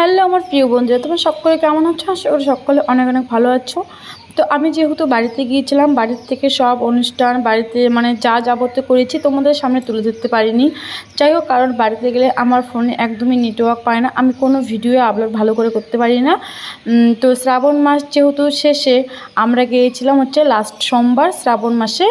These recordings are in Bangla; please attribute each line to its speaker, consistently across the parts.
Speaker 1: হ্যালো আমার প্রিয় বন্ধুরা, তোমরা সকলে কেমন আছো? আশা করি সকলে অনেক অনেক ভালো আছো। তো আমি যেহেতু বাড়িতে গিয়েছিলাম, বাড়ির থেকে সব অনুষ্ঠান, বাড়িতে মানে যা যাবতীয় করেছি তোমাদের সামনে তুলে ধরতে পারিনি। যাই হোক, কারণ বাড়িতে গেলে আমার ফোনে একদমই নেটওয়ার্ক পায় না, আমি কোনো ভিডিও আপলোড ভালো করে করতে পারি না। তো শ্রাবণ মাস যেহেতু শেষে, আমরা গিয়েছিলাম হচ্ছে লাস্ট সোমবার শ্রাবণ মাসে।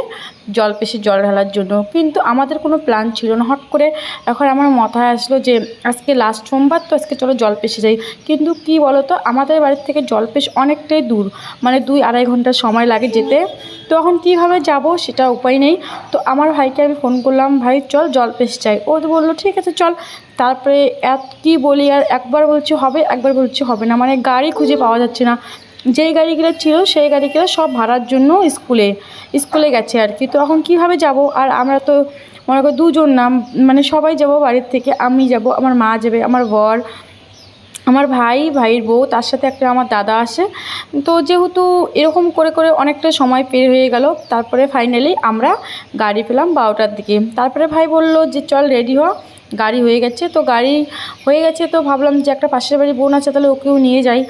Speaker 1: জল পেশে জল ঢালার জন্য। কিন্তু আমাদের কোনো প্ল্যান ছিল না। হট করে এখন আমার মাথায় আসলো যে, আজকে লাস্ট সোমবার তো আজকে চলো জল পেশে যাই। কিন্তু কি বলো তো আমাদের বাড়ির থেকে জল পেশ অনেকটাই দূর। মানে দুই আড়াই ঘণ্টা সময় লাগে যেতে। তো এখন কীভাবে যাব সেটা উপায় নেই। তো আমার ভাইকে আমি ফোন করলাম, ভাই, চল জল পেশ চাই ও তো বলল, ঠিক আছে, চল। তারপরে এত কী বলি আর একবার বলছি হবে, একবার বলছি হবে না। মানে গাড়ি খুঁজে পাওয়া যাচ্ছে না। যেই গাড়িগুলো ছিল, সেই গাড়িগুলো সব ভাড়ার জন্য স্কুলে স্কুলে গেছে আর কি। তো এখন কীভাবে যাব? আর আমরা তো মনে করো দুজন না মানে সবাই যাব বাড়ির থেকে। আমি যাব, আমার মা যাবে, আমার বর, আমার ভাই, ভাইয়ের বউ, তার সাথে একটা আমার দাদা আসে। তো যেহেতু এরকম করে করে অনেকটা সময় পের হয়ে গেল, তারপরে ফাইনালি আমরা গাড়ি পেলাম বারোটার দিকে। তারপরে ভাই বলল যে, চল রেডি হ। গাড়ি হয়ে গেছে। তো গাড়ি হয়ে গেছে তো ভাবলাম যে একটা পাশের বাড়ি বোন আছে তাহলে ওকেও নিয়ে যাই।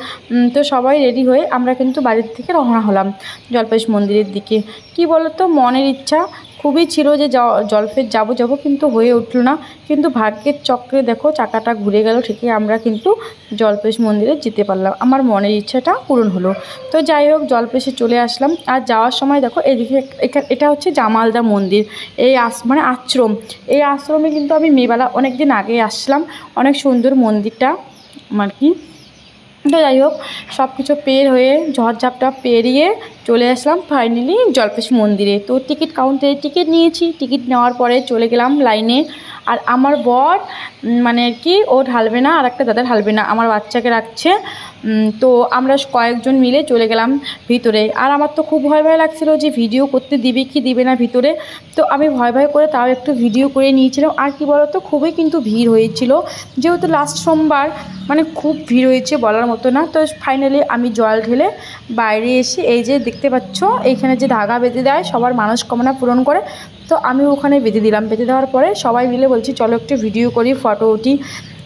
Speaker 1: তো সবাই রেডি হয়ে আমরা কিন্তু বাড়ির থেকে রওনা হলাম। জলপাইশ মন্দিরের দিকে। কি বলো তো মনের ইচ্ছা। খুবই ছিল যে জ- জলপেশ যাব যাব কিন্তু হয়ে উঠল না। কিন্তু ভাগ্যের চক্রে দেখো চাকাটা ঘুরে গেল ঠিকই, আমরা কিন্তু জলপেশ মন্দিরে যেতে পারলাম। আমার মনের ইচ্ছাটা পূরণ হলো। তো যাই হোক, জলপেশে চলে আসলাম। আর যাওয়ার সময় দেখো এদিকে এটা হচ্ছে জামালদা মন্দির। এই আস মানে আশ্রম। এই আশ্রমে কিন্তু আমি মেয়েবেলা অনেক দিন আগে আসলাম। অনেক সুন্দর মন্দিরটা আর কি? তো যাই হোক সব কিছু পের হয়ে ঝড়ঝাপটা পেরিয়ে চলে আসলাম ফাইনালি জলপেশ মন্দিরে। তো টিকিট কাউন্টারে টিকিট নিয়েছি টিকিট নেওয়ার পরে চলে গেলাম লাইনে আর আমার বর মানে কি, ও ঢালবে না আর একটা দাদা ঢালবে না, আমার বাচ্চাকে রাখছে। তো আমরা কয়েকজন মিলে চলে গেলাম ভিতরে। আর আমার তো খুব ভয় ভয় লাগছিল যে ভিডিও করতে দিবে কি দিবে না ভিতরে। তো আমি ভয় ভয় করে তাও একটু ভিডিও করে নিয়েছিলাম। আর কি বলতো, খুবই কিন্তু ভিড় হয়েছিল। যেহেতু লাস্ট সোমবার মানে খুব ভিড় হয়েছে বলার মতো না। তো ফাইনালি আমি জল ঢেলে বাইরে এসে এই যে দেখতে পাচ্ছ, এইখানে যে ধাগা বেঁধে দেয়, সবার মানসকামনা পূরণ করে। তো আমি ওখানে বেঁধে দিলাম। বেঁধে দেওয়ার পরে সবাই মিলে বলছি, চলো একটু ভিডিও করি ফটো উঠি।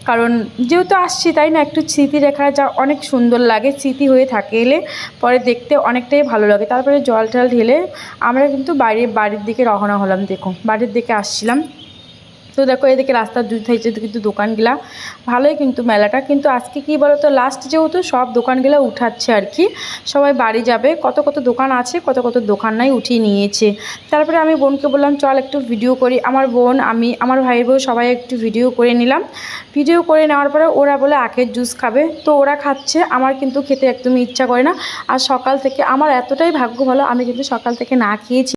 Speaker 1: কারণ যেহেতু আসছি, তাই না, একটু স্মৃতি রেখা যা অনেক সুন্দর লাগে, স্মৃতি হয়ে থাকে এলে পরে দেখতে অনেকটাই ভালো লাগে। তারপরে জল টল ঢেলে আমরা কিন্তু বাইরে, বাড়ির দিকে রওনা হলাম, দেখো। বাড়ির দিকে আসছিলাম। তো দেখো এদিকে রাস্তার দুই সাইডে কিন্তু দোকানগুলা। ভালোই কিন্তু মেলাটা। কিন্তু আজকে কি বলো তো লাস্ট যেহেতু সব দোকানগুলো উঠাচ্ছে আর কি, সবাই বাড়ি যাবে। কত কত দোকান আছে, কত কত দোকান নাই উঠিয়ে নিয়েছে। তারপরে আমি বোনকে বললাম, চল একটু ভিডিও করি। আমার বোন, আমি, আমার ভাইয়ের বউ সবাই একটু ভিডিও করে নিলাম। ভিডিও করে নেওয়ার পরে ওরা বলে, আখের জুস খাবে। তো ওরা খাচ্ছে, আমার কিন্তু খেতে একদমই ইচ্ছা করে না। আর সকাল থেকে, আমার এতটাই ভাগ্য ভালো, আমি কিন্তু সকাল থেকে না খেয়েছি।